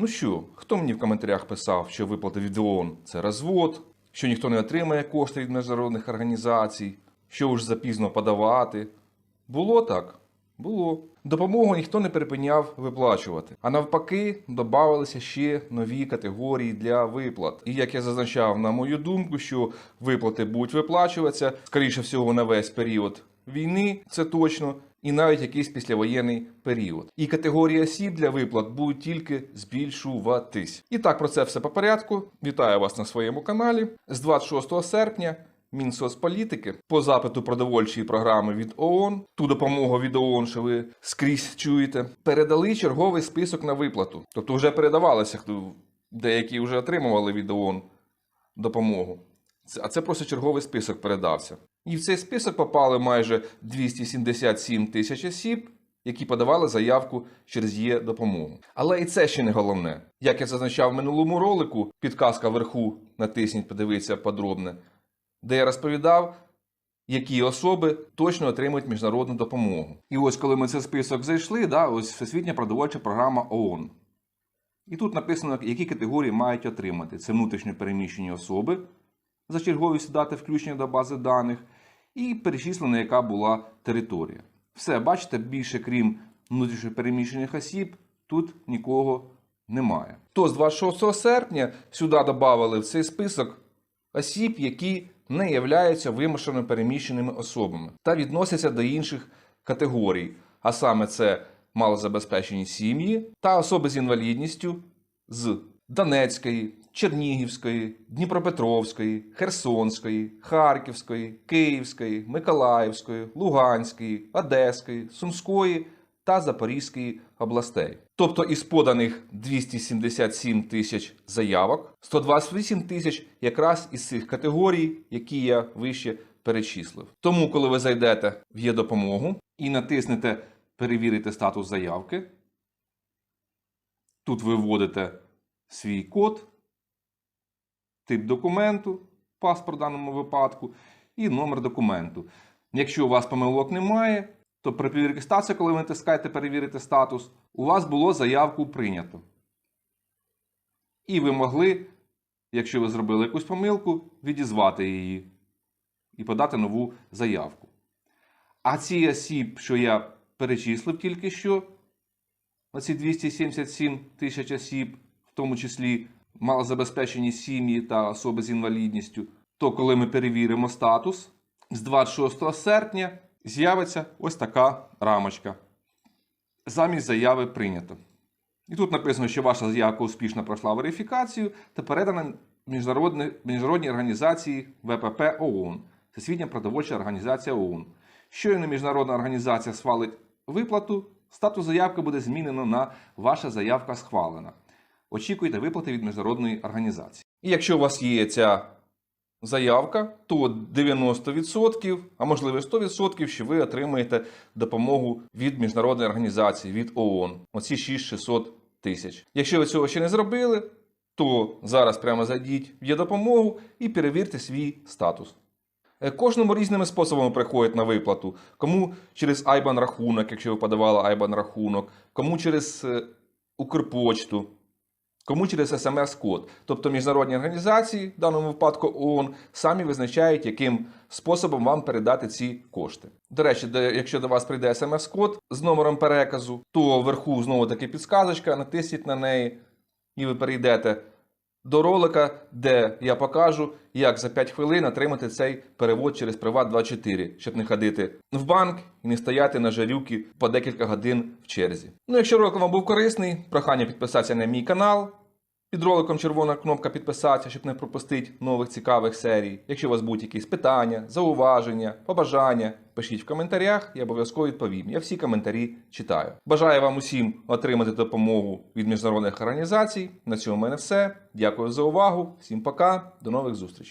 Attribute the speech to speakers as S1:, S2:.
S1: Ну що, хто мені в коментарях писав, що виплати від ООН – це розвод, що ніхто не отримає кошти від міжнародних організацій, що вже запізно подавати? Було так? Було. Допомогу ніхто не припиняв виплачувати. А навпаки, додавалися ще нові категорії для виплат. І як я зазначав, на мою думку, що виплати будуть виплачуватися, скоріше всього, на весь період війни, це точно, і навіть якийсь післявоєнний період. І категорії осіб для виплат будуть тільки збільшуватись. І так, про це все по порядку. Вітаю вас на своєму каналі. З 26 серпня Мінсоцполітики по запиту продовольчої програми від ООН, ту допомогу від ООН, що ви скрізь чуєте, передали черговий список на виплату. Тобто вже передавалося, хто деякі вже отримували від ООН допомогу. А це просто черговий список передався. І в цей список попали майже 277 тисяч осіб, які подавали заявку через є допомогу. Але і це ще не головне. Як я зазначав в минулому ролику, підказка вверху, натисніть, подивіться подробне, де я розповідав, які особи точно отримують міжнародну допомогу. І ось коли ми цей список зайшли, да, ось Всесвітня продовольча програма ООН. І тут написано, які категорії мають отримати. Це внутрішньо переміщені особи за черговістю дати включення до бази даних, і перечислено, яка була територія. Все, бачите, більше крім внутрішньо переміщених осіб, тут нікого немає. То з 26 серпня сюди додали в цей список осіб, які не являються вимушено переміщеними особами та відносяться до інших категорій, а саме це малозабезпечені сім'ї та особи з інвалідністю з Донецької, Чернігівської, Дніпропетровської, Херсонської, Харківської, Київської, Миколаївської, Луганської, Одеської, Сумської та Запорізької областей. Тобто із поданих 277 тисяч заявок, 128 тисяч якраз із цих категорій, які я вище перечислив. Тому, коли ви зайдете в є допомогу і натиснете Перевірити статус заявки, тут ви вводите свій код, тип документу, паспорт в даному випадку, і номер документу. Якщо у вас помилок немає, то при статусу, коли ви натискаєте перевірити статус, у вас було заявку прийнято. І ви могли, якщо ви зробили якусь помилку, відізвати її і подати нову заявку. А ці осіб, що я перечислив тільки що, оці 277 тисяч осіб, в тому числі малозабезпечені сім'ї та особи з інвалідністю, то коли ми перевіримо статус, з 26 серпня з'явиться ось така рамочка. Замість заяви прийнято. І тут написано, що ваша заявка успішно пройшла верифікацію та передана міжнародні, міжнародній організації ВПП ООН, Всесвітня продовольча організація ООН. Щойно міжнародна організація схвалить виплату, статус заявки буде змінено на ваша заявка схвалена. Очікуйте виплати від міжнародної організації. І якщо у вас є ця заявка, то 90%, а можливо 100%, що ви отримаєте допомогу від міжнародної організації, від ООН. Оці 6600 тисяч. Якщо ви цього ще не зробили, то зараз прямо зайдіть в допомогу і перевірте свій статус. Е, Кожному різними способами приходять на виплату. Кому через IBAN рахунок, якщо ви подавали IBAN рахунок, кому через е, Укрпочту, кому через смс-код. Тобто міжнародні організації, в даному випадку ООН, самі визначають, яким способом вам передати ці кошти. До речі, якщо до вас прийде смс-код з номером переказу, то вверху знову таки підсказочка, натисніть на неї, і ви перейдете до ролика, де я покажу, як за 5 хвилин отримати цей перевод через Приват24, щоб не ходити в банк і не стояти на жарюки по декілька годин в черзі. Ну, якщо ролик вам був корисний, прохання підписатися на мій канал. Під роликом червона кнопка підписатися, щоб не пропустити нових цікавих серій. Якщо у вас будуть якісь питання, зауваження, побажання, пишіть в коментарях, я обов'язково відповім. Я всі коментарі читаю. Бажаю вам усім отримати допомогу від міжнародних організацій. На цьому в мене все. Дякую за увагу. Всім пока, до нових зустрічей.